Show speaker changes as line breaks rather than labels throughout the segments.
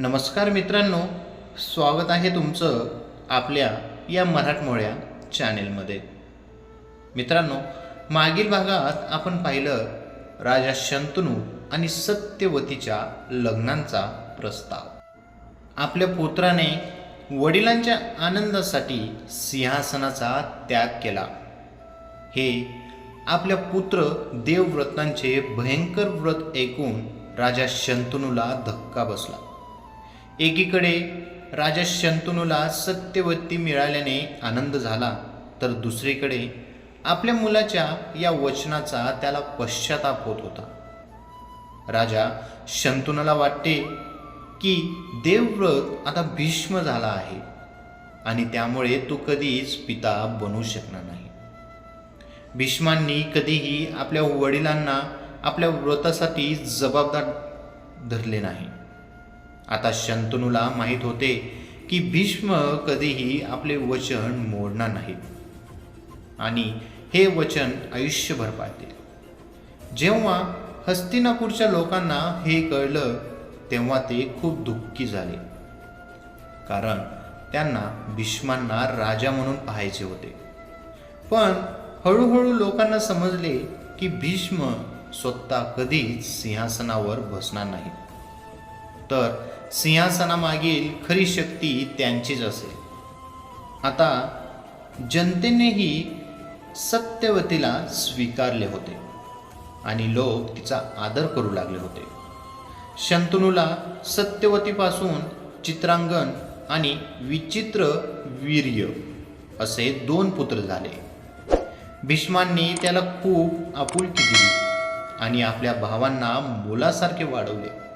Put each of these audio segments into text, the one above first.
नमस्कार मित्रांनो स्वागत आहे तुमचं आपल्या या मराठमोळ्या चॅनेलमध्ये. मित्रांनो मागील भागात आपण पाहिलं राजा शंतनू आणि सत्यवतीच्या लग्नांचा प्रस्ताव. आपल्या पुत्राने वडिलांच्या आनंदासाठी सिंहासनाचा त्याग केला. हे आपल्या पुत्र देवव्रतांचे भयंकर व्रत ऐकून राजा शंतनूला धक्का बसला. एकीकडे राजा शंतनूला सत्यवती मिळाल्याने आनंद झाला तर दुसरीकडे आपल्या मुलाच्या या वचनाचा त्याला पश्चाताप होत होता. राजा शंतनूला वाटते की देवव्रत आता भीष्म झाला आहे आणि त्यामुळे तो कधीच पिता बनू शकणार नाही. भीष्मांनी कधीही आपल्या वडिलांना आपल्या व्रतासाठी जबाबदार धरले नाही. आता शंतनूला माहीत होते की भीष्म कधीही आपले वचन मोडणार नाहीत आणि हे वचन आयुष्यभर पाळतील जेव्हा हस्तिनापूरच्या लोकांना हे कळलं तेव्हा ते खूप दुःखी झाले. कारण त्यांना भीष्मांना राजा म्हणून पाहायचे होते. पण हळूहळू लोकांना समजले की भीष्म स्वतः कधीच सिंहासनावर बसणार नाही. तर सिंहासनामागील खरी शक्ती त्यांचीच असेल आता जनतेनेही सत्यवतीला स्वीकारले होते आणि लोक तिचा आदर करू लागले होते. शंतनूला सत्यवतीपासून चित्रांगण आणि विचित्र वीर्य असे दोन पुत्र झाले. भीष्मांनी त्याला खूप आपुलकी दिली आणि आपल्या भावांना मुलासारखे वाढवले.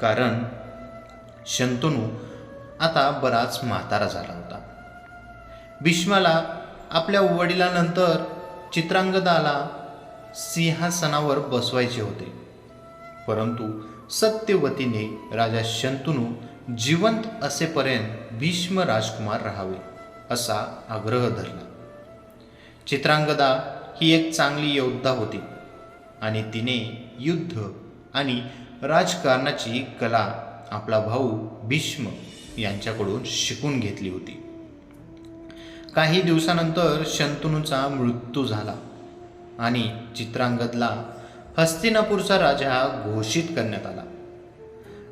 कारण शंतनू आता बराच म्हातारा झाला होता. भीष्माला आपल्या वडिलांनंतर चित्रांगदाला सिंहासनावर बसवायचे होते. परंतु सत्यवतीने राजा शंतनू जिवंत असेपर्यंत भीष्म राजकुमार राहावे असा आग्रह धरला. चित्रांगदा ही एक चांगली योद्धा होती आणि तिने युद्ध आणि राजकारणाची कला आपला भाऊ भीष्म यांच्याकडून शिकून घेतली होती. काही दिवसानंतर शंतनूचा मृत्यू झाला आणि चित्रांगदला हस्तिनापूरचा राजा घोषित करण्यात आला.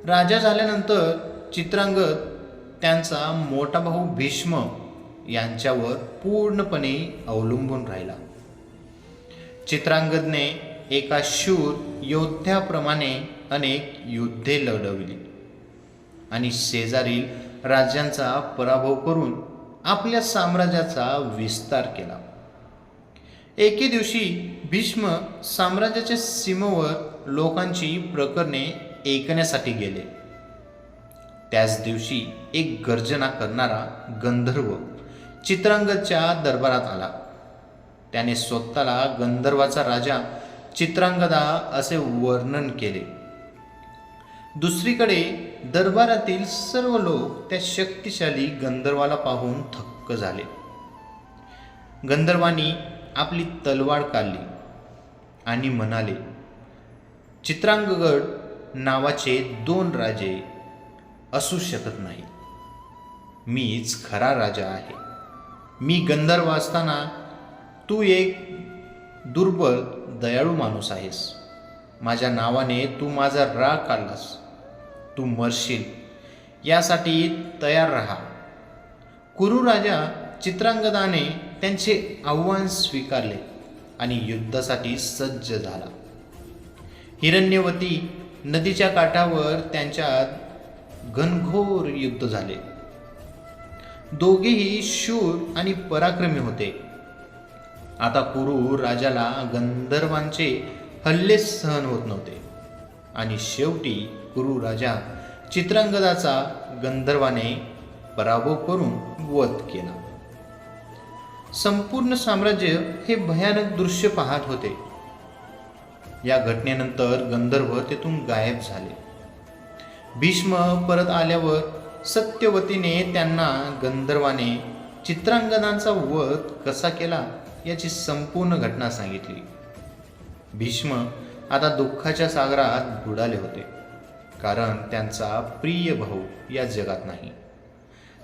राजा झाल्यानंतर चित्रांगद त्यांचा मोठा भाऊ भीष्म यांच्यावर पूर्णपणे अवलंबून राहिला. चित्रांगदने एका शूर योद्ध्याप्रमाणे अनेक युद्धे लढवली. आणि शेजारील राज्यांचा पराभव करून आपल्या साम्राज्याचा विस्तार केला. एके दिवशी भीष्म साम्राज्याच्या सीमेवर लोकांची प्रकरणे ऐकण्यासाठी गेले. त्याच दिवशी एक गर्जना करणारा गंधर्व चित्रांगदच्या दरबारात आला. त्याने स्वतःला गंधर्वाचा राजा चित्रांगदा असे वर्णन केले. दुसरीकडे दरबारातील सर्व लोक त्या शक्तिशाली गंधर्वाला पाहून थक्क झाले. गंधर्वानी आपली तलवार काढली आणि म्हणाले चित्रांगगड नावाचे दोन राजे असू शकत नाही. मीच खरा राजा आहे. मी गंधर्व असताना तू एक दुर्बल दयाळू माणूस आहेस. माझ्या नावाने तू माझा राग काढलास. तू मरशील. यासाठी तयार राहा. कुरु राजा चित्रांगदाने त्यांचे आव्हान स्वीकारले आणि युद्धासाठी सज्ज झाला. हिरण्यवती नदीच्या काठावर त्यांच्यात घनघोर युद्ध झाले. दोघेही शूर आणि पराक्रमी होते. आता कुरु राजाला गंधर्वांचे हल्ले सहन होत नव्हते. आणि शेवटी कुरु राजा चित्रंगदाचा गंधर्वाने पराभव करून वध केला. संपूर्ण साम्राज्य हे भयानक दृश्य पाहत होते. या घटनेनंतर गंधर्व तेथून गायब झाले. भीष्म परत आल्यावर सत्यवतीने त्यांना गंधर्वाने चित्रांगदांचा वध कसा केला याची संपूर्ण घटना सांगितली. भीष्म आता दुःखाच्या सागरात बुडाले होते. कारण त्यांचा प्रिय भाऊ या जगात नाही.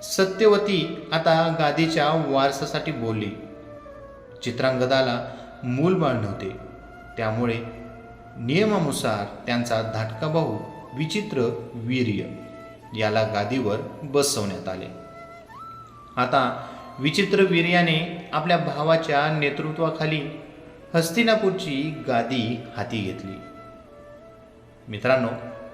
सत्यवती आता गादीच्या वारसासाठी बोलली. चित्रांगदाला मूलबाळ नव्हते त्यामुळे नियमानुसार त्यांचा धाटका भाऊ विचित्र वीर्य याला गादीवर बसवण्यात आले. आता विचित्र वीर्याने आपल्या भावाच्या नेतृत्वाखाली हस्तिनापूरची गादी हाती घेतली. मित्रांनो